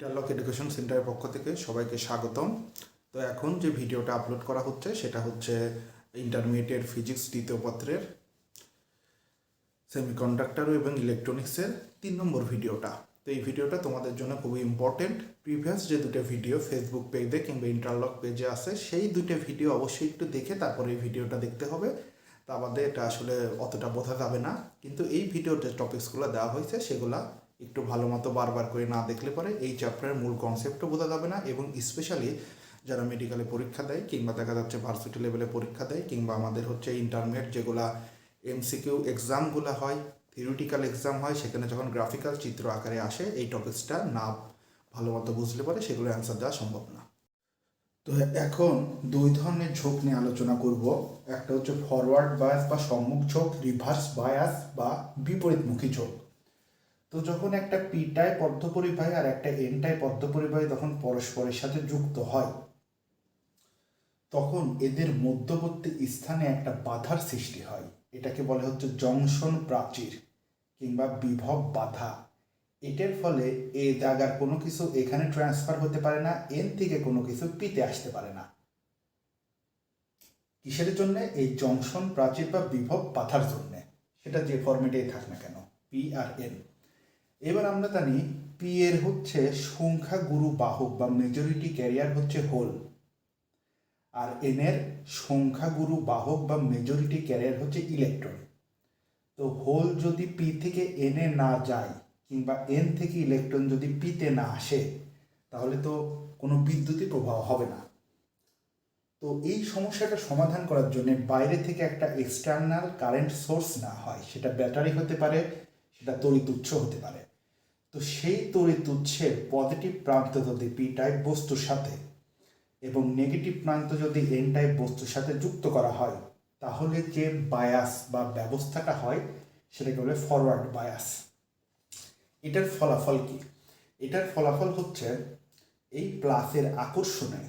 Interlock education সেন্টারের পক্ষ থেকে সবাইকে স্বাগতম। তো এখন যে ভিডিওটা আপলোড করা হচ্ছে, সেটা হচ্ছে ইন্টারমিডিয়েট ফিজিক্স দ্বিতীয় পত্রের সেমিকন্ডাক্টর এবং ইলেকট্রনিক্সের তিন নম্বর ভিডিওটা। তো এই ভিডিওটা তোমাদের জন্য খুবই ইম্পর্টেন্ট প্রিভিয়াস যে দুটো ভিডিও ফেসবুক পেজে কিংবা ইন্টারলক পেজে আছে, সেই দুটো ভিডিও অবশ্যই একটু দেখে তারপরে এই ভিডিওটা দেখতে হবে। তা আমাদের এটা আসলে অতটা বোঝা যাবে না। কিন্তু এই ভিডিওর যে টপিকসগুলো দেওয়া হয়েছে, সেগুলা একটু ভালো মতো বারবার করে না দেখলে পরে এই চ্যাপ্টারের মূল কনসেপ্টও বোঝা যাবে না এবং স্পেশালি যারা মেডিকেলে পরীক্ষা দেয় কিংবা দেখা যাচ্ছে ভার্সিটি লেভেলে পরীক্ষা দেয় কিংবা আমাদের হচ্ছে ইন্টারমিডিয়েট যেগুলা এমসিকিউ এক্সামগুলো হয় থিওরিটিক্যাল এক্সাম হয়, সেখানে যখন গ্রাফিক্যাল চিত্র আকারে আসে, এই টপিক্সটা না ভালো মতো বুঝলে পরে সেগুলো অ্যান্সার দেওয়া সম্ভব না। তো এখন দুই ধরনের ঝোঁক নিয়ে আলোচনা করব। একটা হচ্ছে ফরওয়ার্ড বায়াস বা সম্মুখ ঝোঁক রিভার্স বায়াস বা বিপরীতমুখী ঝোঁক। তো যখন একটা পি টাইপ অর্ধপরিবাহী আর একটা এন টাইপ অর্ধপরিবাহী তখন পরস্পরের সাথে যুক্ত হয়। তখন এদের মধ্যবর্তী স্থানে একটা বাধার সৃষ্টি হয়। এটাকে বলে হচ্ছে জংশন প্রাচীর কিংবা বিভব বাধা। এটার ফলে এ জায়গার কোনো কিছু এখানে ট্রান্সফার হতে পারে না এন থেকে কোনো কিছু পিতে আসতে পারে না। কিসের জন্য? এই জংশন প্রাচীর বা বিভব বাধার জন্য। সেটা যে ফর্মেটেই থাক না কেন পি আর এন এবার আমরা জানি পি এর হচ্ছে সংখ্যাগুরু বাহক বা মেজরিটি ক্যারিয়ার হচ্ছে হোল আর এন এর সংখ্যাগুরু বাহক বা মেজরিটি ক্যারিয়ার হচ্ছে ইলেকট্রন তো হোল যদি পি থেকে এনে না যায় কিংবা এন থেকে ইলেকট্রন যদি পিতে না আসে, তাহলে তো কোনো বিদ্যুৎই প্রবাহ হবে না। তো এই সমস্যাটা সমাধান করার জন্য বাইরে থেকে একটা এক্সটার্নাল কারেন্ট সোর্স না হয়। সেটা ব্যাটারি হতে পারে, সেটা তড়িৎ উৎস হতে পারে। তো সেই তড়িৎ উৎসের পজিটিভ প্রান্ত যদি পি টাইপ বস্তুর সাথে এবং নেগেটিভ প্রান্ত যদি এন টাইপ বস্তুর সাথে যুক্ত করা হয়, তাহলে যে বায়াস বা ব্যবস্থাটা হয়, সেটাকে বলে ফরওয়ার্ড বায়াস এটার ফলাফল কি? এটার ফলাফল হচ্ছে এই প্লাসের আকর্ষণে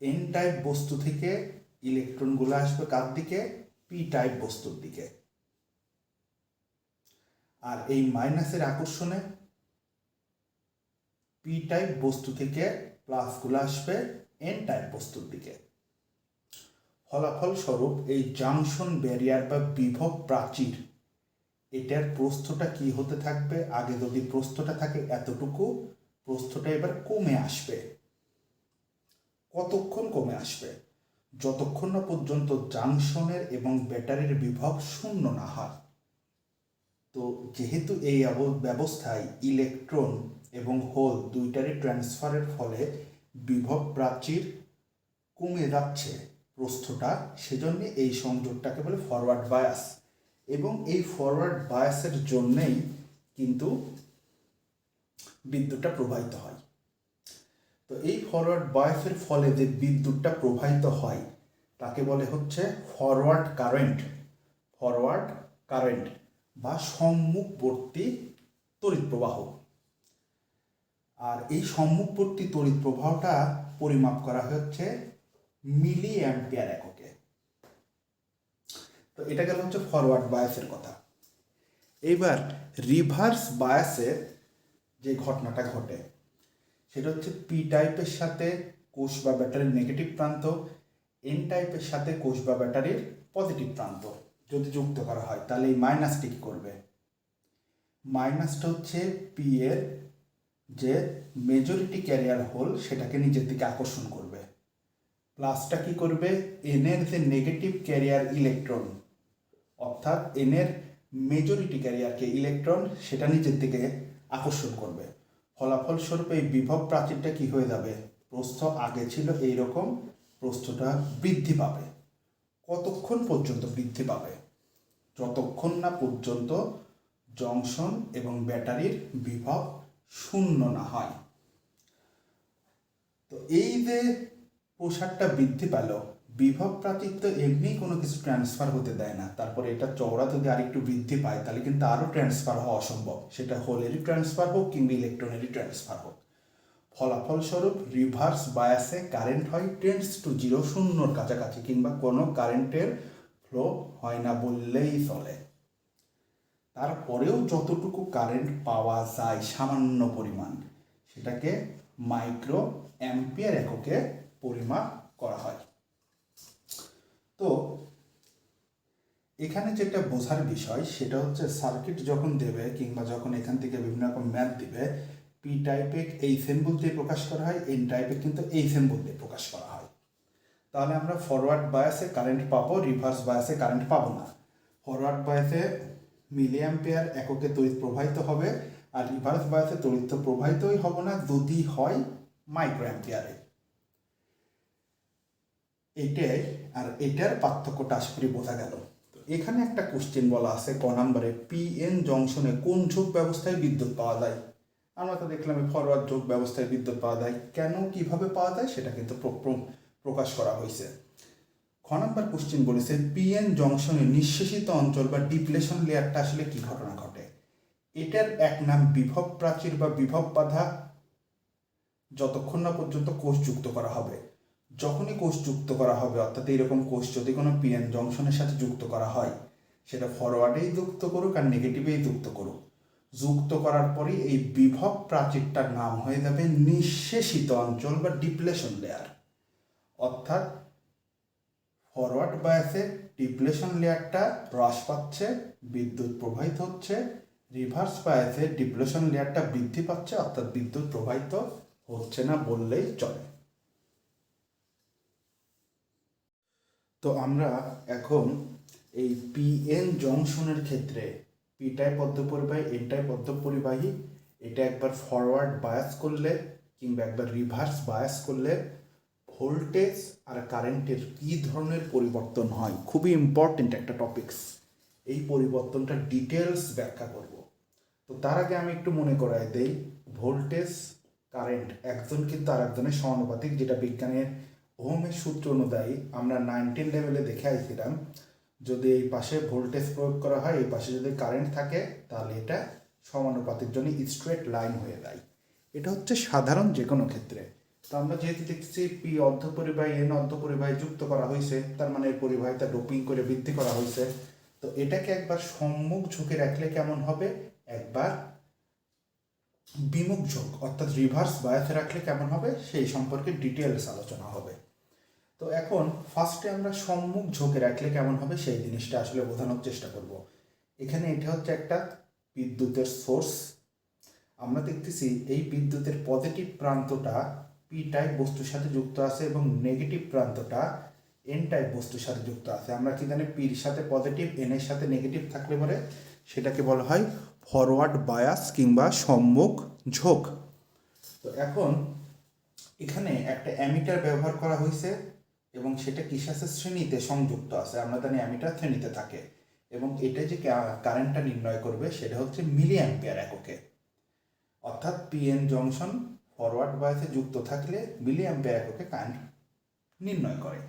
এন টাইপ বস্তু থেকে ইলেকট্রনগুলো আসবে কার দিকে? পি টাইপ বস্তুর দিকে। আর এই মাইনাসের আকর্ষণে পি টাইপ বস্তু থেকে প্লাসগুলো আসবে এন টাইপ বস্তুর দিকে। ফলাফল স্বরূপ এই জাংশন ব্যারিয়ার বা বিভব প্রাচীর, এটার প্রস্থটা কি হতে থাকবে? আগে যদি প্রস্থটা থাকে এতটুকু, প্রস্থটা এবার কমে আসবে। কতক্ষণ কমে আসবে? যতক্ষণ না পর্যন্ত জাংশনের এবং ব্যাটারির বিভব শূন্য না হয়। তো যেহেতু এই ব্যবস্থায় ইলেকট্রন এবং হোল দুইটারই ট্রান্সফারের ফলে বিভব প্রাচীর কমে যাচ্ছে প্রস্থটা, সেজন্য এই সংযোগটাকে বলে ফরওয়ার্ড বায়াস এবং এই ফরওয়ার্ড বায়াসের জন্যেই কিন্তু বিদ্যুৎটা প্রবাহিত হয়। তো এই ফরওয়ার্ড বায়াসের ফলে যে বিদ্যুৎটা প্রবাহিত হয়, তাকে বলে হচ্ছে ফরওয়ার্ড কারেন্ট ফরওয়ার্ড কারেন্ট বা সম্মুখবর্তী তড়িৎ প্রবাহ। আর এই সম্মুখবর্তী তড়িৎ প্রবাহটা পরিমাপ করা হচ্ছে মিলি অ্যাম্পিয়ার এককে। তো এটা গেল হচ্ছে ফরওয়ার্ড বায়াসের কথা। এইবার রিভার্স বায়াসের যে ঘটনাটা ঘটে, সেটা হচ্ছে পি টাইপের সাথে কোষ বা ব্যাটারির নেগেটিভ প্রান্ত এন টাইপের সাথে কোষ বা ব্যাটারির পজিটিভ প্রান্ত। যদি যুক্ত করা হয়, তাহলে এই মাইনাসটি কী করবে? মাইনাসটা হচ্ছে পি এর যে মেজরিটি ক্যারিয়ার হোল সেটাকে নিজের দিকে আকর্ষণ করবে। প্লাসটা কি করবে? এনের যে নেগেটিভ ক্যারিয়ার ইলেকট্রন অর্থাৎ এনের মেজরিটি ক্যারিয়ারকে ইলেকট্রন সেটা নিজের দিকে আকর্ষণ করবে। ফলাফল স্বরূপ এই বিভব প্রাচীরটা কি হয়ে যাবে? প্রস্থ আগে ছিল এই রকম প্রস্থটা বৃদ্ধি পাবে। কতক্ষণ পর্যন্ত বৃদ্ধি পাবে? যতক্ষণ না পর্যন্ত জংশন এবং ব্যাটারির বিভব শূন্য না হয়। তো এই যে প্রসারটা বৃদ্ধি পেল, বিভব তো এমনি কোনো কিছু ট্রান্সফার হতে দেয় না। তারপরে এটা চওড়া যদি আরেকটু বৃদ্ধি পায়, তাহলে কিন্তু আরও ট্রান্সফার হওয়া অসম্ভব। সেটা হোলেরই ট্রান্সফার হোক কিংবা ইলেকট্রনেরই ট্রান্সফার হোক। ফলাফলস্বরূপ রিভার্স বায়াসে কারেন্ট হয় টেন্স টু জিরো শূন্যর কাছাকাছি, কিংবা কোনো কারেন্টের ফ্লো হয় না বললেই চলে। তারপরেও যতটুকু কারেন্ট পাওয়া যায় সামান্য পরিমাণ, সেটাকে মাইক্রো অ্যাম্পিয়ার এককে পরিমাপ করা হয়। তো এখানে যেটা বোঝার বিষয়, সেটা হচ্ছে সার্কিট যখন দেবে কিংবা যখন এখান থেকে বিভিন্ন রকম ম্যাথ দিবে পি টাইপে এই সিম্বল দিয়ে প্রকাশ করা হয় এন টাইপে কিন্তু এই সিম্বল দিয়ে প্রকাশ করা হয়। তাহলে আমরা ফরওয়ার্ড বায়াসে কারেন্ট পাবো রিভার্স বায়াসে কারেন্ট পাবো না। ফরওয়ার্ড বায়াসে মিলি অ্যাম্পিয়ার এককে তড়িৎ প্রবাহিত হবে, আর রিভার্স বায়াসে তড়িৎ প্রবাহিতই হবে না, যদি হয় মাইক্রো অ্যাম্পিয়ারে এটাই, আর এটার পার্থক্যটা আশা করি বোঝা গেল। এখানে একটা কোশ্চেন বলা আছে, ক নম্বরে পি এন জংশনে কোন ঝোঁক ব্যবস্থায় বিদ্যুৎ পাওয়া যায়? আমরা তো দেখলাম ফরওয়ার্ড ঝোঁক ব্যবস্থায় বিদ্যুৎ পাওয়া যায়। কেন, কীভাবে পাওয়া যায়, সেটা কিন্তু প্রকাশ করা হয়েছে। খ নম্বর কোশ্চেন বলেছে পিএন জংশনে নিঃশেষিত অঞ্চল বা ডিপ্লেশন লেয়ারটা আসলে কি ঘটনা ঘটে? এটার এক নাম বিভব প্রাচীর বা বিভব বাধা। যতক্ষণ না পর্যন্ত কোষ যুক্ত করা হবে। যখনই কোষ যুক্ত করা হবে, অর্থাৎ এইরকম কোষ যদি কোনো পিএন জংশনের সাথে যুক্ত করা হয়, সেটা ফরওয়ার্ডেই যুক্ত করুক আর নেগেটিভেই যুক্ত করুক। যুক্ত করার পরেই এই বিভব প্রাচীরটার নাম হয়ে যাবে নিঃশেষিত অঞ্চল বা ডিপ্লেশন লেয়ার অর্থাৎ ফরওয়ার্ড বায়াসে ডিপ্লেশন লেয়ারটা হ্রাস পাচ্ছে, বিদ্যুৎ প্রবাহিত হচ্ছে রিভার্স বায়াসে ডিপ্লেশন লেয়ারটা বৃদ্ধি পাচ্ছে, অর্থাৎ বিদ্যুৎ প্রবাহিত হচ্ছে না বললেই চলে। তো আমরা এখন এই পিএন জংশনের ক্ষেত্রে পি টাইপ পরিবাহী এন টাইপ পরিবাহী এটা একবার ফরওয়ার্ড বায়াস করলে কিংবা একবার রিভার্স বায়াস করলে ভোল্টেজ আর কারেন্টের কী ধরনের পরিবর্তন হয়? খুবই ইম্পর্টেন্ট একটা টপিকস এই পরিবর্তনটা ডিটেলস ব্যাখ্যা করব। তো তার আগে আমি একটু মনে করাই দেই ভোল্টেজ কারেন্ট একজন কিন্তু আর একজনের সমানুপাতিক, যেটা বিজ্ঞানের ওহমের সূত্র অনুযায়ী আমরা নাইনটিন লেভেলে দেখে আইছিলাম যদি এই পাশে ভোল্টেজ প্রয়োগ করা হয়, এই পাশে যদি কারেন্ট থাকে, তাহলে এটা সমানুপাতির জন্য স্ট্রেট লাইন হয়ে যায়। এটা হচ্ছে সাধারণ যে কোনো ক্ষেত্রে। তো আমরা যেহেতু দেখছি পি অর্ধ পরিবাহী এন অর্ধ পরিবাহী যুক্ত করা হয়েছে তার মানে এর পরিবাহিতা ডোপিং করে বৃদ্ধি করা হয়েছে তো এটাকে একবার সম্মুখ ঝুঁকে রাখলে কেমন হবে? একবার বিমুখ ঝোঁক, অর্থাৎ রিভার্স বায়াসে রাখলে কেমন হবে? সেই সম্পর্কে ডিটেলস আলোচনা হবে। তো এখন ফার্স্টে আমরা সম্মুখ ঝোঁকে রাখলে কেমন হবে? সেই জিনিসটা আসলে বোঝানোর চেষ্টা করব। এখানে এটা হচ্ছে একটা বিদ্যুতের সোর্স আমরা দেখতেছি এই বিদ্যুতের পজিটিভ প্রান্তটা পি টাইপ বস্তুর সাথে যুক্ত আছে এবং নেগেটিভ প্রান্তটা এন টাইপ বস্তুর সাথে যুক্ত আছে। আমরা কি জানি পির সাথে পজিটিভ এন এর সাথে নেগেটিভ থাকলে পরে সেটাকে বলা হয় ফরওয়ার্ড বায়াস কিংবা সম্মুখ ঝোঁক। তো এখন এখানে একটা অ্যামিটার ব্যবহার করা হয়েছে এবং সেটা কিসাসের শ্রেণীতে সংযুক্ত আছে? আমরা জানি অ্যামিটার শ্রেণীতে থাকে এবং এটা যে কারেন্টটা নির্ণয় করবে সেটা হচ্ছে মিলি অ্যাম্পিয়ার এককে। অর্থাৎ পিএন জংশন ফরওয়ার্ড বায়াসে যুক্ত থাকলে মিলি অ্যাম্পিয়ার এককে কারেন্ট নির্ণয় করে।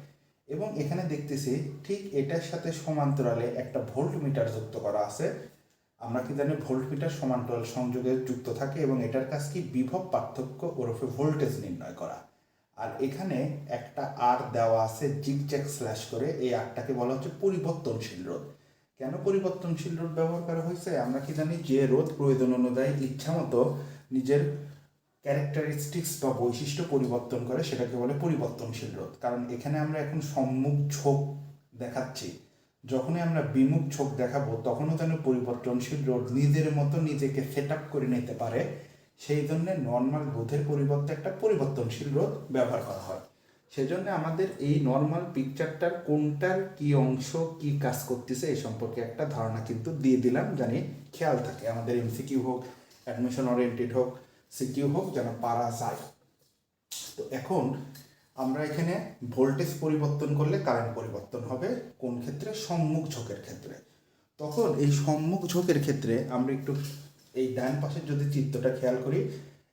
এবং এখানে দেখতেছি ঠিক এটার সাথে সমান্তরালে একটা ভোল্ট মিটার যুক্ত করা আছে। আমরা কি জানি ভোল্ট মিটার সমান্তরাল সংযোগে যুক্ত থাকে এবং এটার কাজ কি? বিভব পার্থক্য ওরফে ভোল্টেজ নির্ণয় করা। আর এখানে একটা আর দেওয়া আছে জিগজ্যাগ স্ল্যাশ করে, এই আরটাকে বলা হচ্ছে পরিবর্তনশীল রোধ। কেন পরিবর্তনশীল রোধ ব্যবহার করা হয়েছে? আমরা কি জানি যে রোধ প্রয়োজন অনুযায়ী ইচ্ছামতো নিজের ক্যারেক্টারিস্টিক্স বা বৈশিষ্ট্য পরিবর্তন করে সেটাকে বলে পরিবর্তনশীল রোধ। কারণ এখানে আমরা এখন সম্মুখ ঝোঁক দেখাচ্ছি। যখনই আমরা বিমুখ ঝোঁক দেখাবো, তখনও যেন পরিবর্তনশীল রোধ নিজের মতো নিজেকে সেট আপ করে নিতে পারে। সেই জন্য নর্মাল রোধের পরিবর্তে একটা পরিবর্তনশীল রোধ ব্যবহার করা হয়। সেজন্য আমাদের এই নর্মাল পিকচারটার কোনটার কি অংশ, কি কাজ করতেছে এই সম্পর্কে একটা ধারণা কিন্তু দিয়ে দিলাম। জানি খেয়াল থাকে। আমাদের এমসিকিউ হোক অ্যাডমিশন ওরিয়েন্টেড হোক সিকিউ হোক যেন পারা যায়। তো এখন আমরা এখানে ভোল্টেজ পরিবর্তন করলে কারেন্ট পরিবর্তন হবে কোন ক্ষেত্রে? সম্মুখ ঝোঁকের ক্ষেত্রে। তখন এই সম্মুখ ঝোঁকের ক্ষেত্রে আমরা একটু এই ডান পাশের যদি চিত্রটা খেয়াল করি,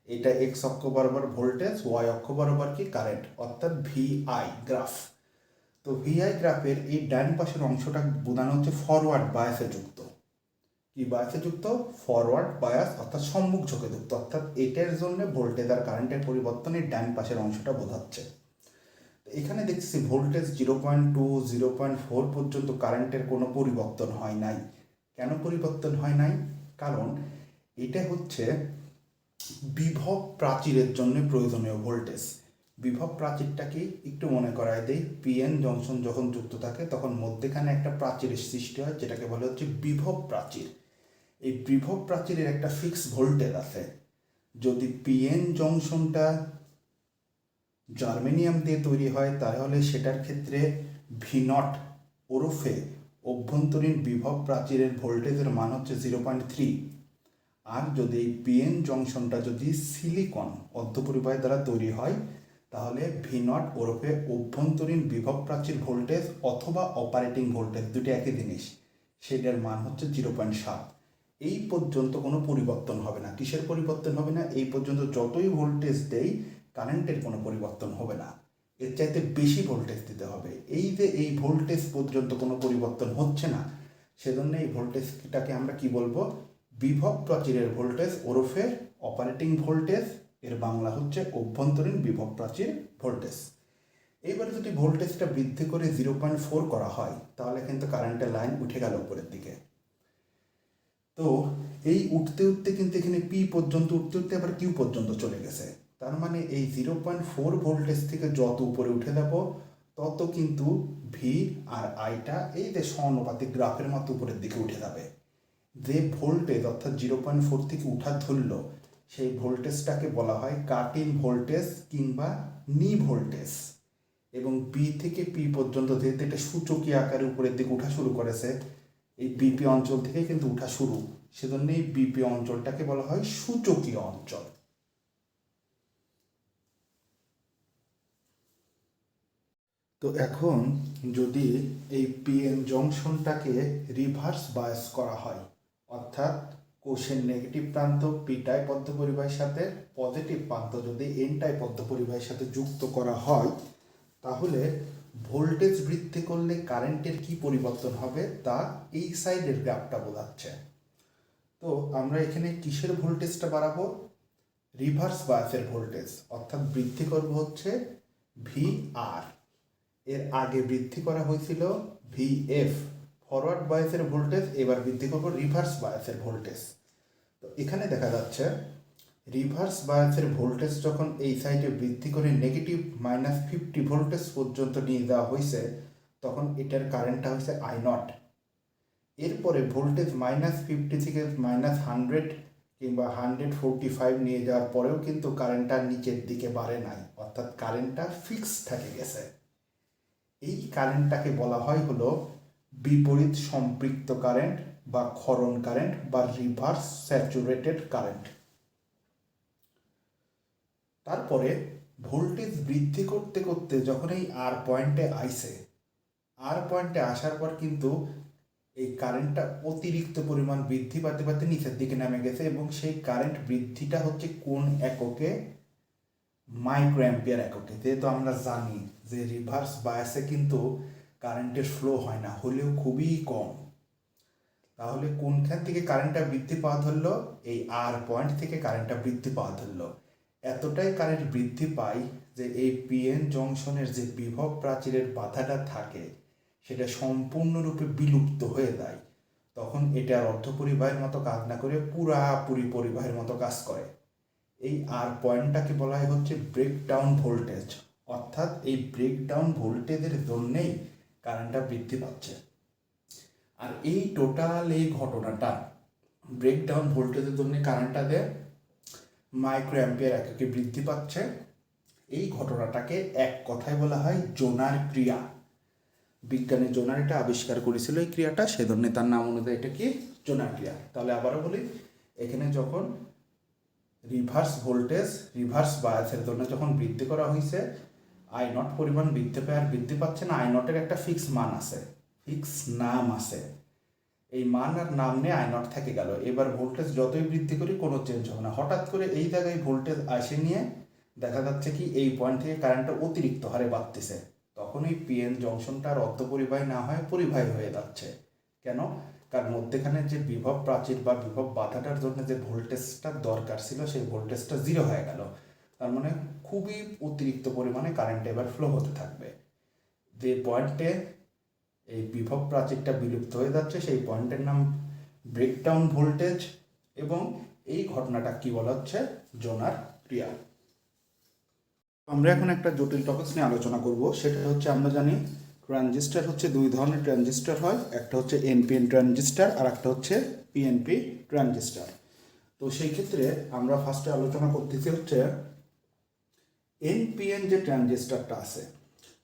এটা এক্স অক্ষ বরাবর ভোল্টেজ ওয়াই অক্ষ বরাবর কি? কারেন্ট, অর্থাৎ ভিআই গ্রাফ তো ভিআই গ্রাফের এই ডান পাশের অংশটা বোঝানো হচ্ছে ফরওয়ার্ড বায়াসে যুক্ত। কি বায়াসে যুক্ত? ফরওয়ার্ড বায়াস অর্থাৎ সম্মুখ ঝোঁকে যুক্ত। অর্থাৎ এটার জন্য ভোল্টেজ আর কারেন্টের পরিবর্তনে ডান পাশের অংশটা বোঝাচ্ছে। এখানে দেখছি voltage zero point two zero point four পর্যন্ত কারেন্টের কোনো পরিবর্তন হয় নাই। কেন পরিবর্তন হয় নাই? কারণ এটা হচ্ছে বিভব প্রাচীরের জন্য প্রয়োজনীয় ভোল্টেজ বিভব প্রাচীরটাকে একটু মনে করায় দেই। পিএন জংশন যখন যুক্ত থাকে, তখন মধ্যেখানে একটা প্রাচীরের সৃষ্টি হয়, যেটাকে বলা হচ্ছে বিভব প্রাচীর। এই বিভব প্রাচীরের একটা ফিক্স ভোল্টেজ আছে। যদি পিএন জংশনটা জার্মেনিয়াম দিয়ে তৈরি হয়, তাহলে সেটার ক্ষেত্রে ভি নট ওরফে অভ্যন্তরীণ বিভব প্রাচীরের ভোল্টেজের মান হচ্ছে জিরো পয়েন্ট থ্রি আর যদি এই পিএন জংশনটা যদি সিলিকন অর্ধপরিবাহী দ্বারা তৈরি হয়, তাহলে ভি নট ওরফে অভ্যন্তরীণ বিভব প্রাচীর ভোল্টেজ অথবা অপারেটিং ভোল্টেজ দুটি একই জিনিস। সেটার মান হচ্ছে জিরো পয়েন্ট সাত। এই পর্যন্ত কোনো পরিবর্তন হবে না। কিসের পরিবর্তন হবে না? এই পর্যন্ত যতই ভোল্টেজ দেই কারেন্টের কোনো পরিবর্তন হবে না। এর চাইতে বেশি ভোল্টেজ দিতে হবে। এই যে এই ভোল্টেজ পর্যন্ত কোনো পরিবর্তন হচ্ছে না, সেজন্য এই ভোল্টেজটাকে আমরা কি বলব? বিভব প্রাচীরের ভোল্টেজ ওরফে অপারেটিং ভোল্টেজ এর বাংলা হচ্ছে অভ্যন্তরীণ বিভব প্রাচীর ভোল্টেজ এইবারে যদি ভোল্টেজটা বৃদ্ধি করে জিরো পয়েন্ট ফোর করা হয়, তাহলে কিন্তু কারেন্টের লাইন উঠে গেল উপরের দিকে। তো এই উঠতে উঠতে কিন্তু এখানে পি পর্যন্ত, উঠতে উঠতে আবার কিউ পর্যন্ত চলে গেছে। তার মানে এই জিরো পয়েন্ট ফোর ভোল্টেজ থেকে যত উপরে উঠে যাব, তত কিন্তু ভি আর আইটা এই যে সমানুপাতিক গ্রাফের মতো উপরের দিকে উঠে যাবে। যে ভোল্টেজ অর্থাৎ জিরো পয়েন্ট ফোর থেকে উঠা ধরলো, সেই ভোল্টেজটাকে বলা হয় কাট ইন ভোল্টেজ কিংবা নি ভোল্টেজ এবং বি থেকে পি পর্যন্ত যেহেতু এটা সূচকীয় আকারে উপরের দিকে উঠা শুরু করেছে এই বিপি অঞ্চল থেকে কিন্তু উঠা শুরু। সেজন্য এই বিপি অঞ্চলটাকে বলা হয় সূচকীয় অঞ্চল। তো এখন যদি এই পিএন জংশনটাকে রিভার্স বায়াস করা হয়, অর্থাৎ কোষের নেগেটিভ প্রান্ত পি টাইপ পদ্ম পরিবাহের সাথে পজিটিভ প্রান্ত যদি এন টাইপ পদ্ম পরিবাহের সাথে যুক্ত করা হয়, তাহলে ভোল্টেজ বৃদ্ধি করলে কারেন্টের কি পরিবর্তন হবে তা এই সাইডের গ্রাফটা বোঝাচ্ছে। তো আমরা এখানে কিসের ভোল্টেজটা বাড়াবো? রিভার্স বায়াসের ভোল্টেজ অর্থাৎ বৃদ্ধি করব হচ্ছে ভি আর এর আগে বৃদ্ধি করা হয়েছিল ভি এফ ফরওয়ার্ড বায়াসের ভোল্টেজ এবার বৃদ্ধি করব রিভার্স বায়াসের ভোল্টেজ তো এখানে দেখা যাচ্ছে রিভার্স বায়াসের ভোল্টেজ যখন এই সাইডে বৃদ্ধি করে নেগেটিভ মাইনাস ফিফটি ভোল্টেজ পর্যন্ত নিয়ে যাওয়া হয়েছে, তখন এটার কারেন্টটা হয়েছে আই নট এরপরে ভোল্টেজ মাইনাস ফিফটি থেকে মাইনাস হান্ড্রেড কিংবা হান্ড্রেড ফোরটি ফাইভ নিয়ে যাওয়ার পরেও কিন্তু কারেন্টটা নিচের দিকে বাড়ে নাই, অর্থাৎ কারেন্টটা ফিক্স থাকে গেছে। এই কারেন্টটাকে বলা হয় হলো বিপরীত সম্পৃক্ত কারেন্ট বা ক্ষরণ কারেন্ট বা রিভার্স স্যাচুরেটেড কারেন্ট তারপরে ভোল্টেজ বৃদ্ধি করতে করতে যখন এই আর পয়েন্টে আইসে আর পয়েন্টে আসার পর কিন্তু এই কারেন্টটা অতিরিক্ত পরিমাণ বৃদ্ধি পাতে পাতে নিচের দিকে নেমে গেছে এবং সেই কারেন্ট বৃদ্ধিটা হচ্ছে কোন এককে? মাইক্রো অ্যাম্পিয়ার এককে। যেহেতু আমরা জানি যে রিভার্স বায়াসে কিন্তু কারেন্টের ফ্লো হয় না, হলেও খুবই কম। তাহলে কোনখান থেকে কারেন্টটা বৃদ্ধি পাওয়া ধরলো? এই আর পয়েন্ট থেকে কারেন্টটা বৃদ্ধি পাওয়া ধরলো। এতটাই কারেন্ট বৃদ্ধি পায় যে এই পিএন জংশনের যে বিভব প্রাচীরের বাধাটা থাকে, সেটা সম্পূর্ণরূপে বিলুপ্ত হয়ে যায়। তখন এটা আর অর্ধপরিবাহের মতো কাজ না করে পুরাপুরি পরিবাহের মতো কাজ করে। এই আর পয়েন্টটাকে বলা হয় হচ্ছে ব্রেকডাউন ভোল্টেজ অর্থাৎ এই ব্রেকডাউন ভোল্টেজের জন্যেই কারেন্টটা বৃদ্ধি পাচ্ছে। আর এই টোটাল এই ঘটনাটা ব্রেকডাউন ভোল্টেজের জন্য কারেন্টটা দেয় মাইক্রো অ্যাম্পিয়ার এককে বৃদ্ধি পাচ্ছে। এই ঘটনাটাকে এক কথায় বলা হয় জোনার ক্রিয়া। বিজ্ঞানী জোনার এটা আবিষ্কার করেছিল এই ক্রিয়াটা, সেজন্য তার নাম অনুযায়ী এটা কি? জোনার ক্রিয়া। তাহলে আবারও বলি, এখানে যখন রিভার্স ভোল্টেজ, রিভার্স বায়াসের জন্য যখন বৃদ্ধি করা হয়েছে আই নট পরিমাণ বৃদ্ধি পায় আর বৃদ্ধি পাচ্ছে না আই নটের একটা ফিক্স মান আছে। ফিক্স নাম আছে। এই মান আর নাম নিয়ে আই নট থেকে গেল। এবার ভোল্টেজ যতই বৃদ্ধি করি, কোনো চেঞ্জ হবে না। হঠাৎ করে এই জায়গায় ভোল্টেজ আসে নিয়ে দেখা যাচ্ছে কি এই পয়েন্ট থেকে কারেন্টটা অতিরিক্ত হারে বাড়তেছে। তখন এই পিএন জংশনটা আর অর্ধপরিবাহী না হয় পরিবাহী হয়ে যাচ্ছে। কেন? কারণ মধ্যেখানে যে বিভব প্রাচীর বা বিভব বাধাটার জন্য যে ভোল্টেজটা দরকার ছিল, সেই ভোল্টেজটা জিরো হয়ে গেল। তার মানে খুবই অতিরিক্ত পরিমাণে কারেন্ট এবার ফ্লো হতে থাকবে। যে পয়েন্টে এই বিভব প্রাচীরটা বিলুপ্ত হয়ে যাচ্ছে, সেই পয়েন্টের নাম ব্রেকডাউন ভোল্টেজ এবং এই ঘটনাটা কি বলা হচ্ছে? জোনার ক্রিয়া। আমরা এখন একটা জটিল টপিকস নিয়ে আলোচনা করব। সেটা হচ্ছে, আমরা জানি ট্রানজিস্টার হচ্ছে দুই ধরনের ট্রানজিস্টার হয়। একটা হচ্ছে এনপিএন ট্রানজিস্টার আর একটা হচ্ছে পিএনপি ট্রানজিস্টার তো সেই ক্ষেত্রে আমরা ফার্স্টে আলোচনা করতেছি হচ্ছে এনপিএন যে ট্রানজিস্টারটা আছে,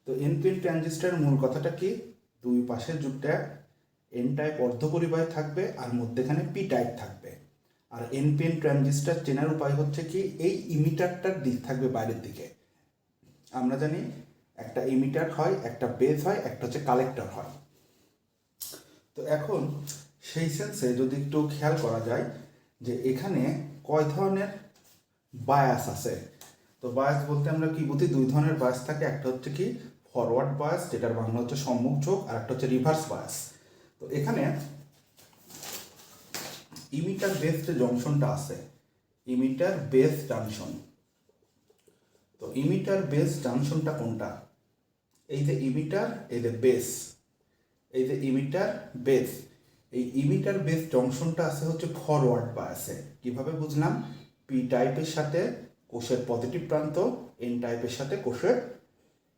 তো এনপিএন ট্রানজিস্টার মূল কথাটা কি? দুই পাশে যুগটা এন টাইপ অর্ধপরিবাহী থাকবে আর মধ্যেখানে পি টাইপ থাকবে। আর এনপিএন ট্রানজিস্টার চেনার উপায় হচ্ছে কি? এই ইমিটারটার দিক থাকবে বাইরের দিকে। আমরা জানি একটা ইমিটার হয়, একটা বেস হয়, একটা হচ্ছে কালেক্টর হয়। তো এখন সেই সেন্সে যদি একটু খেয়াল করা যায় যে এখানে কয় ধরনের বায়াস আছে? তো বায়াস বলতে আমরা কি বুঝি? দুই ধরনের বায়াস থাকে। একটা হচ্ছে কি ফরওয়ার্ড বায়াস যেটার বাংলা হচ্ছে সম্মুখ চোখ, আর একটা হচ্ছে রিভার্স বায়াস তো এখানে ইমিটার বেস যে জংশনটা আছে, ইমিটার বেস জাংশন। তো ইমিটার বেস জাংশনটা কোনটা? এই যে ইমিটার, এই যে বেস, এই যে ইমিটার বেস, এই ইমিটার বেস জংশনটা আছে হচ্ছে ফরওয়ার্ড বায়াসে কীভাবে বুঝলাম? পি টাইপের সাথে কোষের পজিটিভ প্রান্ত এন টাইপের সাথে কোষের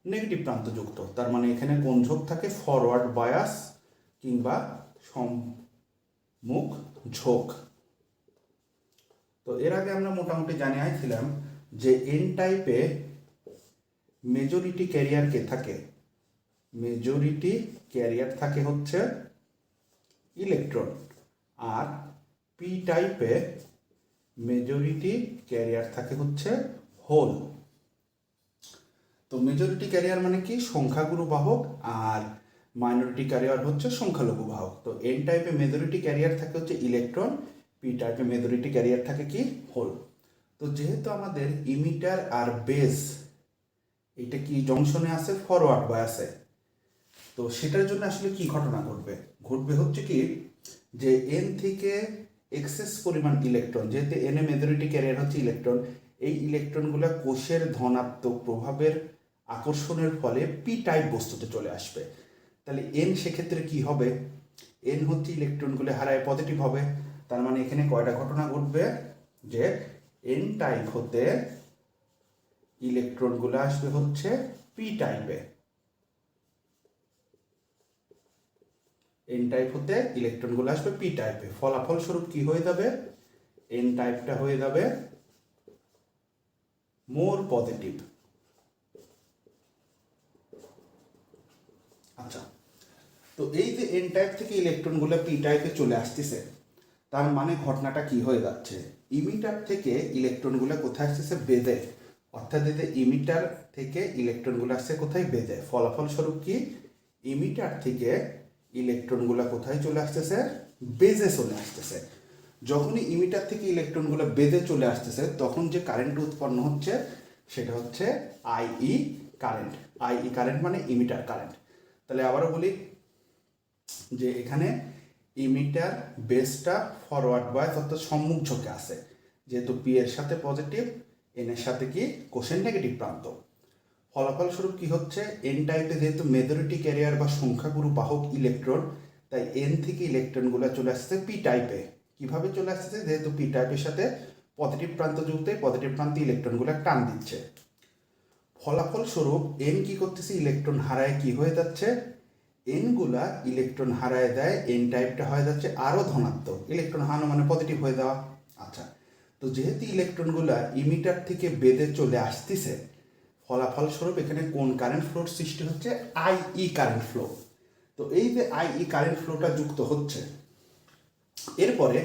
নেগেটিভ প্রান্ত যুক্ত তার মানে এখানে কোন ঝোঁক থাকে? ফরওয়ার্ড বায়াস কিংবা সম্মুখ ঝোঁক। তো এর আগে আমরা মোটামুটি জানি আইছিলাম যে এন টাইপে মেজরিটি ক্যারিয়ার কে থাকে? মেজরিটি ক্যারিয়ার থাকে হচ্ছে ইলেকট্রন আর পি টাইপে মেজরিটি ক্যারিয়ার থাকে হচ্ছে হোল তো মেজরিটি ক্যারিয়ার মানে কি? সংখ্যাগুরু বাহক আর মাইনরিটি ক্যারিয়ার হচ্ছে সংখ্যালঘু বাহক। তো এন টাইপে মেজরিটি ক্যারিয়ার থাকে হচ্ছে ইলেকট্রন পি টাইপে মেজরিটি ক্যারিয়ার থাকে কি? হোল তো যেহেতু আমাদের ইমিটার আর বেস এটা কি জংশনে আছে? ফরওয়ার্ড আছে। তো সেটার জন্য আসলে কি ঘটনা ঘটবে? ঘটবে হচ্ছে কি যে এন থেকে এক্সেস পরিমাণ ইলেকট্রন যেহেতু এন এ মেজরিটি ক্যারিয়ার হচ্ছে ইলেকট্রন এই ইলেকট্রনগুলো কোষের ধনাত্মক প্রভাবের আকর্ষণের ফলে পি টাইপ বস্তুতে চলে আসবে। তাহলে এন সেক্ষেত্রে কি হবে? এন হচ্ছে ইলেকট্রনগুলো হারায় পজিটিভ হবে। তার মানে এখানে কয়টা ঘটনা ঘটবে? যে এন টাইপ হতে ইলেকট্রনগুলো আসবে হচ্ছে পি টাইপে এন টাইপ হতে ইলেকট্রনগুলো আসবে পি টাইপে ফলাফল স্বরূপ কি হয়ে যাবে? এন টাইপটা হয়ে যাবে মোর পজিটিভ আচ্ছা তো এই যে এন টাইপ থেকে ইলেকট্রনগুলো পি টাইপে চলে আসতেছে, তার মানে ঘটনাটা কি হয়ে যাচ্ছে? ইমিটার থেকে ইলেকট্রনগুলো কোথায় আসতেছে? বেদে অর্থাৎ যে ইমিটার থেকে ইলেকট্রনগুলো আসছে কোথায়? বেদে ফলাফল স্বরূপ কি? ইমিটার থেকে ইলেকট্রনগুলো কোথায় চলে আসতেছে? বেজে চলে আসতেছে। যখনই ইমিটার থেকে ইলেকট্রনগুলো বেজে চলে আসতেছে, তখন যে কারেন্ট উৎপন্ন হচ্ছে, সেটা হচ্ছে আইই কারেন্ট আইই কারেন্ট মানে ইমিটার কারেন্ট তাহলে আবারও বলি যে এখানে ইমিটার বেসটা ফরওয়ার্ড বায়াস অর্থাৎ সম্মুখ ঝোঁকে আছে। যেহেতু পি এর সাথে পজিটিভ এন এর সাথে কি? কোষের নেগেটিভ প্রান্ত। ফলাফল স্বরূপ কি হচ্ছে? এন টাইপে যেহেতু মেজরিটি ক্যারিয়ার বা সংখ্যাগুরু বাহক ইলেকট্রন তাই এন থেকে ইলেকট্রনগুলো চলে আসছে পি টাইপে কীভাবে চলে আসছে? যেহেতু পি টাইপের সাথে পজিটিভ প্রান্ত যুক্ত পজিটিভ প্রান্তে ইলেকট্রনগুলো টান দিচ্ছে। ফলাফল স্বরূপ এন কি করতেছে? ইলেকট্রন হারায় কি হয়ে যাচ্ছে? এনগুলা ইলেকট্রন হারায় দেয় এন টাইপটা হয়ে যাচ্ছে আরও ধনাত্মক। ইলেকট্রন হারানো মানে পজিটিভ হয়ে যাওয়া। আচ্ছা তো যেহেতু ইলেকট্রনগুলা ইমিটার থেকে বেদে চলে আসতেছে, ফলাফল স্বরূপ এখানে কোন কারেন্ট ফ্লোর সৃষ্টি হচ্ছে? আইই কারেন্ট ফ্লো তো এই যে আইই কারেন্ট ফ্লোটা যুক্ত হচ্ছে, এরপরে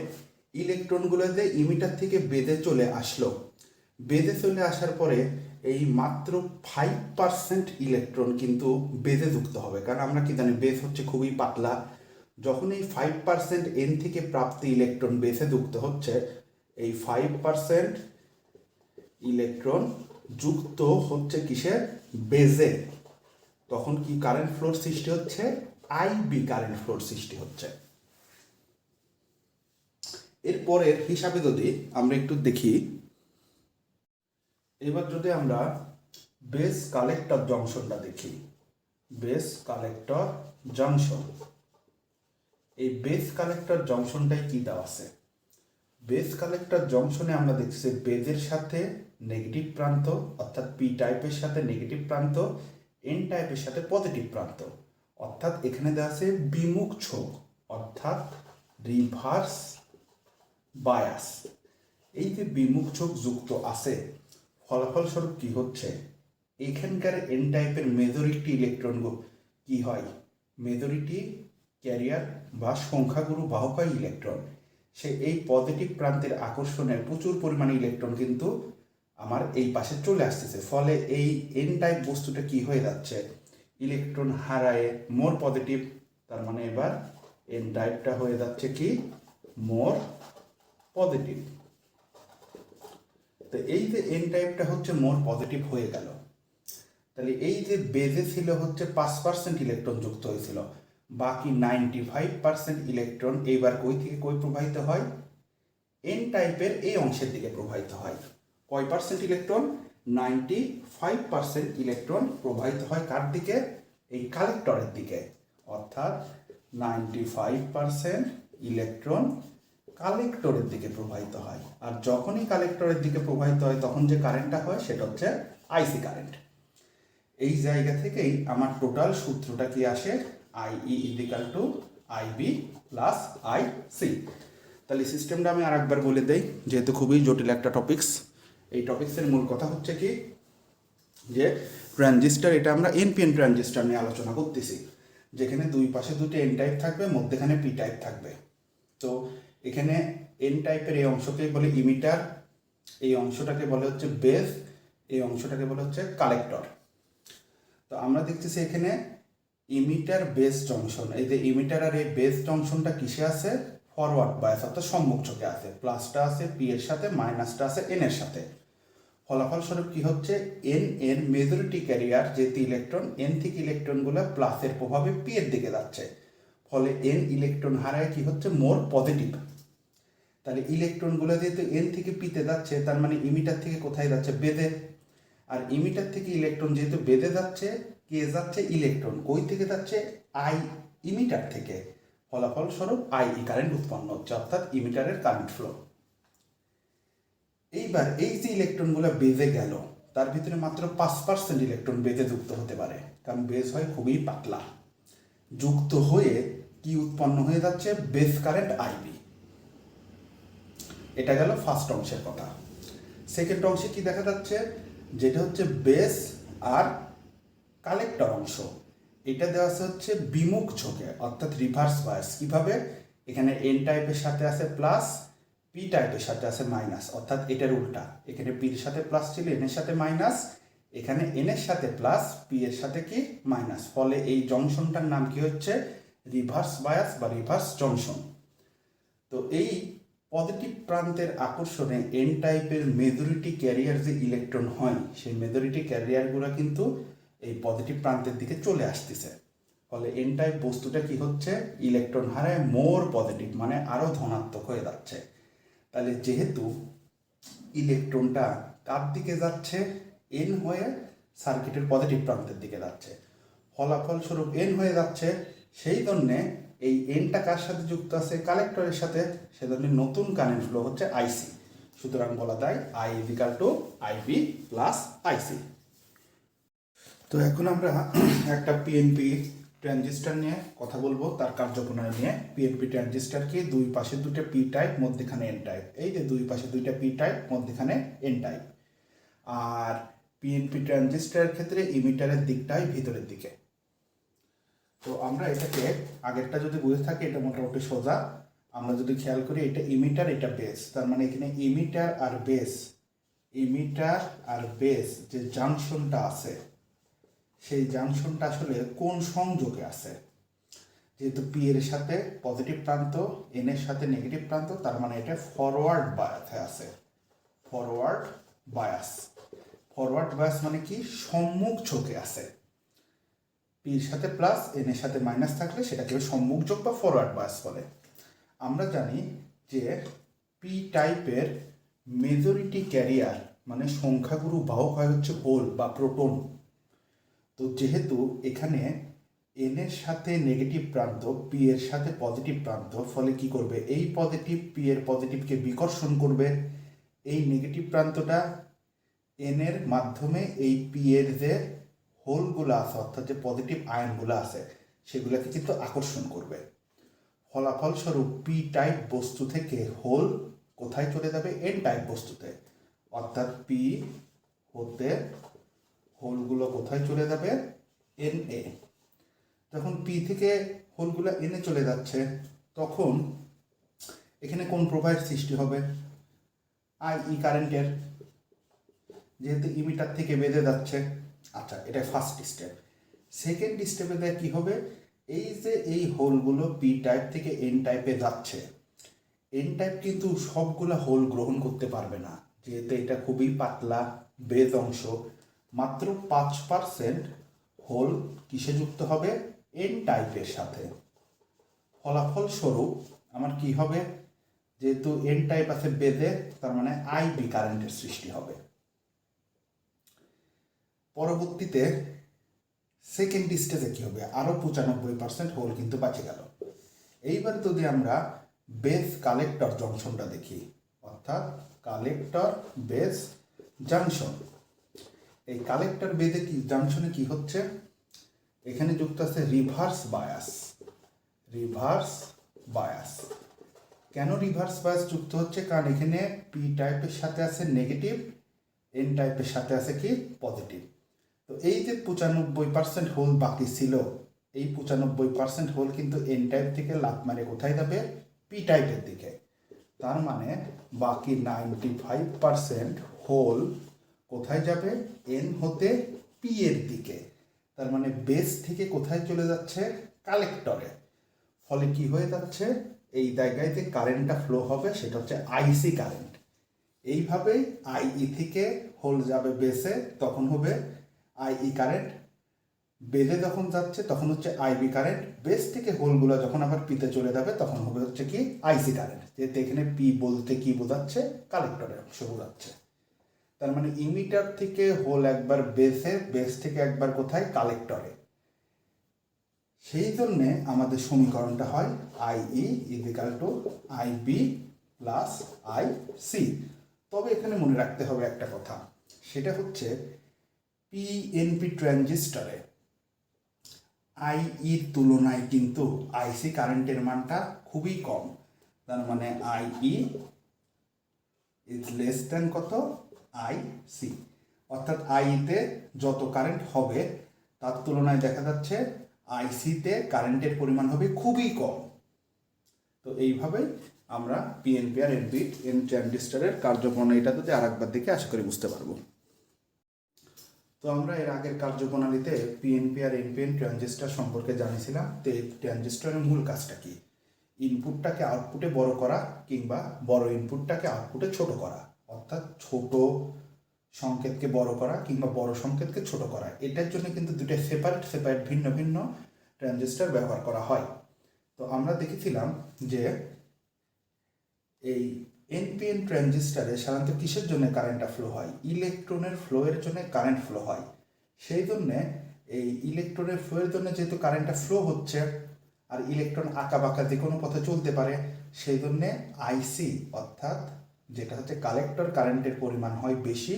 ইলেকট্রনগুলো যে ইমিটার থেকে বেদে চলে আসলো, বেদে চলে আসার পরে এই মাত্র ফাইভ পার্সেন্ট ইলেকট্রন কিন্তু বেদে যুক্ত হবে। কারণ আমরা কি জানি বেস হচ্ছে খুবই পাতলা। যখন এই ফাইভ পার্সেন্ট এন থেকে প্রাপ্ত ইলেকট্রন বেসে যুক্ত হচ্ছে, এই ফাইভ পার্সেন্ট ইলেকট্রন যুক্ত হচ্ছে কিসের? বেজে তখন কি কারেন্ট ফ্লোর সৃষ্টি হচ্ছে? আইবি কারেন্ট ফ্লোর সৃষ্টি হচ্ছে। এরপরের হিসাবে যদি আমরা একটু দেখি এবার যদি আমরা বেস কালেক্টর জংশনটা দেখি বেস কালেক্টর জংশন এই বেস কালেক্টর জংশনটাই কি দেওয়া আছে? বেস কালেক্টর জংশনে আমরা দেখছি বেজের সাথে নেগেটিভ প্রান্ত, অর্থাৎ পি টাইপের সাথে নেগেটিভ প্রান্ত এন টাইপের সাথে পজিটিভ প্রান্ত। অর্থাৎ এখানে দেওয়া আছে বিমুখ ছোক অর্থাৎ রিভার্স বায়াস এই যে বিমুখ ছোক যুক্ত আছে ফলাফল স্বরূপ কি হচ্ছে? এখানকার এন টাইপের মেজরিটি ইলেকট্রন কি হয়? মেজরিটি ক্যারিয়ার বা সংখ্যাগুরু বাহকাই ইলেকট্রন সে এই পজিটিভ প্রান্তের আকর্ষণের প্রচুর পরিমাণে ইলেকট্রন কিন্তু আমার এই পাশে চলে আসতেছে। ফলে এই এন টাইপ বস্তুটা কি হয়ে যাচ্ছে? ইলেকট্রন হারায় মোর পজিটিভ তার মানে এবার এন টাইপটা হয়ে যাচ্ছে কি? মোর পজিটিভ তো এই যে এন টাইপটা হচ্ছে মোর পজিটিভ হয়ে গেল, তাহলে এই যে বেজে ছিল হচ্ছে পাঁচ পার্সেন্ট ইলেকট্রন যুক্ত হয়েছিল, বাকি নাইনটি ফাইভ পার্সেন্ট ইলেকট্রন এইবার কই থেকে কই প্রবাহিত হয়? এন টাইপের এই অংশের দিকে প্রবাহিত হয়। কয় percent electron ninety five percent electron প্রবাহিত হয় কার দিকে? এই কালেক্টরের দিকে। অর্থাৎ নাইনটি ফাইভ পার্সেন্ট ইলেকট্রন কালেক্টরের দিকে প্রবাহিত হয়। আর যখনই কালেক্টরের দিকে প্রবাহিত হয়, তখন যে কারেন্টটা হয়, সেটা হচ্ছে আইসি কারেন্ট এই জায়গা থেকেই আমার টোটাল সূত্রটা কি আসে? I E equal to I B plus I C তাহলে সিস্টেমটা আমি আরেকবার বলে দেই, যেহেতু খুবই জটিল একটা টপিকস এই টপিক্সের মূল কথা হচ্ছে কি? যে ট্রানজিস্টার এটা আমরা এনপিএন ট্রানজিস্টার নিয়ে আলোচনা করতেছি। যেখানে দুই পাশে দুটি এন টাইপ থাকবে, মধ্যেখানে পি টাইপ থাকবে। তো এখানে এন টাইপের এই অংশকে বলে ইমিটার এই অংশটাকে বলে হচ্ছে বেস এই অংশটাকে বলে হচ্ছে কালেক্টর তো আমরা দেখতেছি এখানে ইমিটার বেস জংশন এই যে ইমিটার আর এই বেস জংশনটা কিসে আছে? ফরওয়ার্ড বায়াস অর্থাৎ সম্মুখ চোখে আছে। প্লাসটা আছে পি এর সাথে মাইনাসটা আছে এন এর সাথে। ফলাফল স্বরূপ কি হচ্ছে? এন এর মেজরিটি ক্যারিয়ার যেহেতু ইলেকট্রন এন থেকে ইলেকট্রনগুলো প্লাসের প্রভাবে পি এর দিকে যাচ্ছে। ফলে এন ইলেকট্রন হারায় কি হচ্ছে? মোর পজিটিভ তাহলে ইলেকট্রনগুলো যেহেতু এন থেকে পিতে যাচ্ছে, তার মানে ইমিটার থেকে কোথায় যাচ্ছে? বেদে আর ইমিটার থেকে ইলেকট্রন যেহেতু বেদে যাচ্ছে, কে যাচ্ছে? ইলেকট্রন। কই থেকে যাচ্ছে? আই ইমিটার থেকে। ফলাফল স্বরূপ আই ই কারেন্ট উৎপন্ন হচ্ছে, অর্থাৎ ইমিটারের কারেন্ট ফ্লো এইবার এই যে ইলেকট্রনগুলো বেজে গেল, তার ভিতরে মাত্র পাঁচ পার্সেন্ট ইলেকট্রন বেজে যুক্ত হতে পারে। কারণ বেজ হয় খুবই পাতলা। যুক্ত হয়ে কি উৎপন্ন হয়ে যাচ্ছে? বেস কারেন্ট আইবি এটা গেল ফার্স্ট অংশের কথা। সেকেন্ড অংশে কি দেখা যাচ্ছে? যেটা হচ্ছে বেস আর কালেক্টর অংশ। এটা দেওয়া আছে হচ্ছে বিমুখ ঝোঁকে, অর্থাৎ রিভার্স বায়াস কীভাবে? এখানে এন টাইপের সাথে আছে প্লাস পি টাইপের সাথে আছে মাইনাস অর্থাৎ এটার উল্টা। এখানে পির সাথে প্লাস ছিল এন এর সাথে মাইনাস এখানে এন এর সাথে প্লাস পি এর সাথে কি? মাইনাস ফলে এই জংশনটার নাম কি হচ্ছে? রিভার্স বায়াস বা রিভার্স জংশন। তো এই পজিটিভ প্রান্তের আকর্ষণে এন টাইপের মেজরিটি ক্যারিয়ার যে ইলেকট্রন হয়, সেই মেজরিটি ক্যারিয়ারগুলো কিন্তু এই পজিটিভ প্রান্তের দিকে চলে আসতেছে। ফলে এন টাইপ বস্তুটা কি হচ্ছে? ইলেকট্রন হারায় মোর পজিটিভ মানে আরও ধনাত্মক হয়ে যাচ্ছে। তাহলে যেহেতু ইলেকট্রনটা কার দিকে যাচ্ছে? এন হয়ে সার্কিটের পজিটিভ প্রান্তের দিকে যাচ্ছে। ফলাফল স্বরূপ এন হয়ে যাচ্ছে, সেই জন্যে এই এনটা কার সাথে যুক্ত আছে? কালেক্টরের সাথে। সেজন্য নতুন কারেন্ট ফ্লো হচ্ছে আইসি সুতরাং বলা যায় I equal to IB plus IC তো এখন আমরা একটা পিএনপি ট্রানজিস্টার নিয়ে কথা বলব, তার কার্যপ্রণালী নিয়ে। পিএনপি ট্রানজিস্টারকে দুই পাশে দুটো পি টাইপ মধ্যখানে এন টাইপ এই যে দুই পাশে দুইটা পি টাইপ মধ্যখানে এন টাইপ আর পিএনপি ট্রানজিস্টারের ক্ষেত্রে ইমিটারের দিকটাই ভিতরের দিকে। তো আমরা এটাকে, আগেরটা যদি বুঝে থাকি, এটা মোটামুটি সোজা। আমরা যদি খেয়াল করি, এটা ইমিটার এটা বেস তার মানে এখানে ইমিটার আর বেস ইমিটার আর বেস যে জাংশনটা আছে, সেই জাংশনটা আসলে কোন সংযোগে আছে? যেহেতু পি এর সাথে পজিটিভ প্রান্ত এন এর সাথে নেগেটিভ প্রান্ত, তার মানে এটা ফরওয়ার্ড বায়াসে আছে। ফরওয়ার্ড বায়াস ফরওয়ার্ড বায়াস মানে কি? সম্মুখ ঝোঁকে আছে। পির সাথে প্লাস এন এর সাথে মাইনাস থাকলে সেটাকে সম্মুখ যোগ বা ফরওয়ার্ড বায়াস বলে। আমরা জানি যে পি টাইপের মেজরিটি ক্যারিয়ার মানে সংখ্যাগুরু বাহক হয় হচ্ছে হোল বা প্রোটন তো যেহেতু এখানে এন এর সাথে নেগেটিভ প্রান্ত পি এর সাথে পজিটিভ প্রান্ত, ফলে কি করবে? এই পজিটিভ পি এর পজিটিভকে বিকর্ষণ করবে। এই নেগেটিভ প্রান্তটা এন এর মাধ্যমে এই পি এর যে হোলগুলো আছে, অর্থাৎ যে পজিটিভ আয়নগুলো আছে, সেগুলোকে কিন্তু আকর্ষণ করবে। ফলাফলস্বরূপ পি টাইপ বস্তু থেকে হোল কোথায় চলে যাবে? এন টাইপ বস্তুতে। অর্থাৎ পি হতে হোলগুলো কোথায় চলে যাবে? এন এ যখন পি থেকে হোলগুলো এনে চলে যাচ্ছে, তখন এখানে কোন প্রবাহের সৃষ্টি হবে? আই ই কারেন্টের যেহেতু ইমিটার থেকে বেঁধে যাচ্ছে আচ্ছা এটা ফার্স্ট স্টেপ সেকেন্ড স্টেপে দেখ কি হবে? এই যে এই হোলগুলো পি টাইপ থেকে এন টাইপে যাচ্ছে এন টাইপ কিন্তু সবগুলা হোল গ্রহণ করতে পারবে না, যেহেতু এটা খুবই পাতলা বেজ অংশ। মাত্র পাঁচ পার্সেন্ট হোল কিসে যুক্ত হবে? এন টাইপের সাথে। ফলাফল স্বরূপ আমার কি হবে? যেহেতু এন টাইপ আছে বেদে তার মানে আইবি কারেন্টের সৃষ্টি হবে। পরবর্তীতে সেকেন্ড স্টেজে কি হবে? আরও পঁচানব্বই পার্সেন্ট হোল কিন্তু বাঁচে গেল। এইবার যদি আমরা বেস কালেক্টর জংশনটা দেখি, অর্থাৎ কালেক্টর বেস জাংশন এই কালেক্টর বেদে কি জাংশনে কি হচ্ছে? এখানে যুক্ত আছে রিভার্স বায়াস রিভার্স বায়াস কেন রিভার্স বায়াস যুক্ত হচ্ছে? কারণ এখানে পি টাইপের সাথে আছে নেগেটিভ এন টাইপের সাথে আছে কি? পজিটিভ তো এই যে পঁচানব্বই পার্সেন্ট হোল বাকি ছিল, এই পঁচানব্বই পার্সেন্ট হোল কিন্তু এন টাইপ থেকে লাভ মানে কোথায় যাবে? পি টাইপের দিকে। তার মানে বাকি নাইনটি ফাইভ পার্সেন্ট হোল কোথায় যাবে? এন হতে পি এর দিকে। তার মানে বেস থেকে কোথায় চলে যাচ্ছে? কালেক্টরে ফলে কি হয়ে যাচ্ছে? এই জায়গায় যে কারেন্টটা ফ্লো হবে, সেটা হচ্ছে আইসি কারেন্ট এইভাবে আইই থেকে হোল যাবে বেসে তখন হবে আইই কারেন্ট বেজে যখন যাচ্ছে, তখন হচ্ছে আইবি কারেন্ট বেস থেকে হোলগুলো যখন আবার পিতে চলে যাবে, তখন হবে হচ্ছে কি আইসি কারেন্ট যেহেতু এখানে পি বলতে কি বোঝাচ্ছে? কালেক্টরের অংশ বোঝাচ্ছে। তার মানে ইমিটার থেকে হোল একবার বেসে বেস থেকে একবার কোথায়? কালেক্টরে। সেই জন্যে আমাদের সমীকরণটা হয় I E equal to I B plus I C তবে এখানে মনে রাখতে হবে একটা কথা। সেটা হচ্ছে পিএনপি ট্রানজিস্টরে আইইর তুলনায় কিন্তু আইসি কারেন্টের মানটা খুবই কম। তার মানে আইই ইজ লেস দেন কত? আই সি অর্থাৎ আইতে যত কারেন্ট হবে, তার তুলনায় দেখা যাচ্ছে আইসিতে কারেন্টের পরিমাণ হবে খুবই কম। তো এইভাবে আমরা পিএনপি আর এনপি এন ট্রানজিস্টারের কার্যপ্রণালীটা যদি আর একবার দেখে আশা করি বুঝতে পারব। তো আমরা এর আগের কার্যপ্রণালীতে পিএনপি আর এনপিএন ট্রানজিস্টার সম্পর্কে জানিয়েছিলাম, তো এই ট্রানজিস্টারের মূল কাজটা কি? ইনপুটটাকে আউটপুটে বড় করা কিংবা বড় ইনপুটটাকে আউটপুটে ছোট করা, অর্থাৎ ছোট সংকেতকে বড় করা কিংবা বড় সংকেতকে ছোট করা, এটার জন্য কিন্তু দুটো সেপারেট সেপারেট ভিন্ন ভিন্ন ট্রানজিস্টার ব্যবহার করা হয়। তো আমরা দেখেছিলাম যে এই এনপিএন ট্রানজিস্টারে সাধারণত কিসের জন্য কারেন্টটা ফ্লো হয়? ইলেকট্রনের ফ্লো এর জন্য কারেন্ট ফ্লো হয়। সেই জন্যে এই ইলেকট্রনের ফ্লো এর জন্য যেহেতু কারেন্টটা ফ্লো হচ্ছে, আর ইলেকট্রন আঁকা বাঁকা যে কোনো পথে চলতে পারে, সেই জন্যে আইসি অর্থাৎ যেটা হচ্ছে কালেক্টর কারেন্টের পরিমাণ হয় বেশি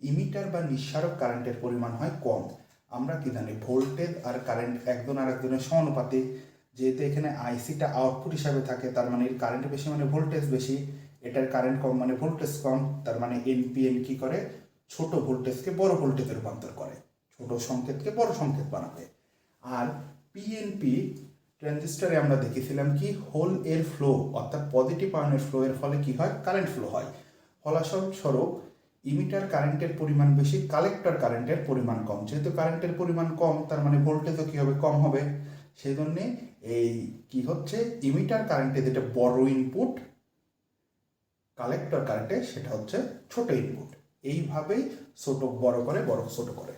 ইমিটার বা নিঃসারক কারেন্টের পরিমাণ হয় কম। আমরা কি জানি ভোল্টেজ আর কারেন্ট একজন আর একজনের সমানুপাতিক, যেহেতু এখানে আইসিটা আউটপুট হিসাবে থাকে, তার মানে কারেন্ট বেশি মানে ভোল্টেজ বেশি এটার কারেন্ট কম মানে ভোল্টেজ কম, তার মানে এনপিএন কি করে? ছোট ভোল্টেজকে বড় ভোল্টেজে রূপান্তর করে। ছোট সংকেতকে বড় সংকেত বানাবে। আর পিএনপি ট্রানজিস্টারে আমরা দেখেছিলাম কি? হোল এর ফ্লো অর্থাৎ পজিটিভ আয়নের ফ্লো এর ফলে কি হয়? কারেন্ট ফ্লো হয়। ফলাফলস্বরূপ ইমিটার কারেন্টের পরিমাণ বেশি কালেক্টর কারেন্টের পরিমাণ কম। যেহেতু কারেন্টের পরিমাণ কম, তার মানে ভোল্টেজও কি হবে? কম হবে। সেই জন্যে এই কি হচ্ছে? ইমিটার কারেন্টে যেটা বড় ইনপুট কালেক্টর কারেন্টে সেটা হচ্ছে ছোট ইনপুট এইভাবেই ছোট বড় করে বড় ছোট করে।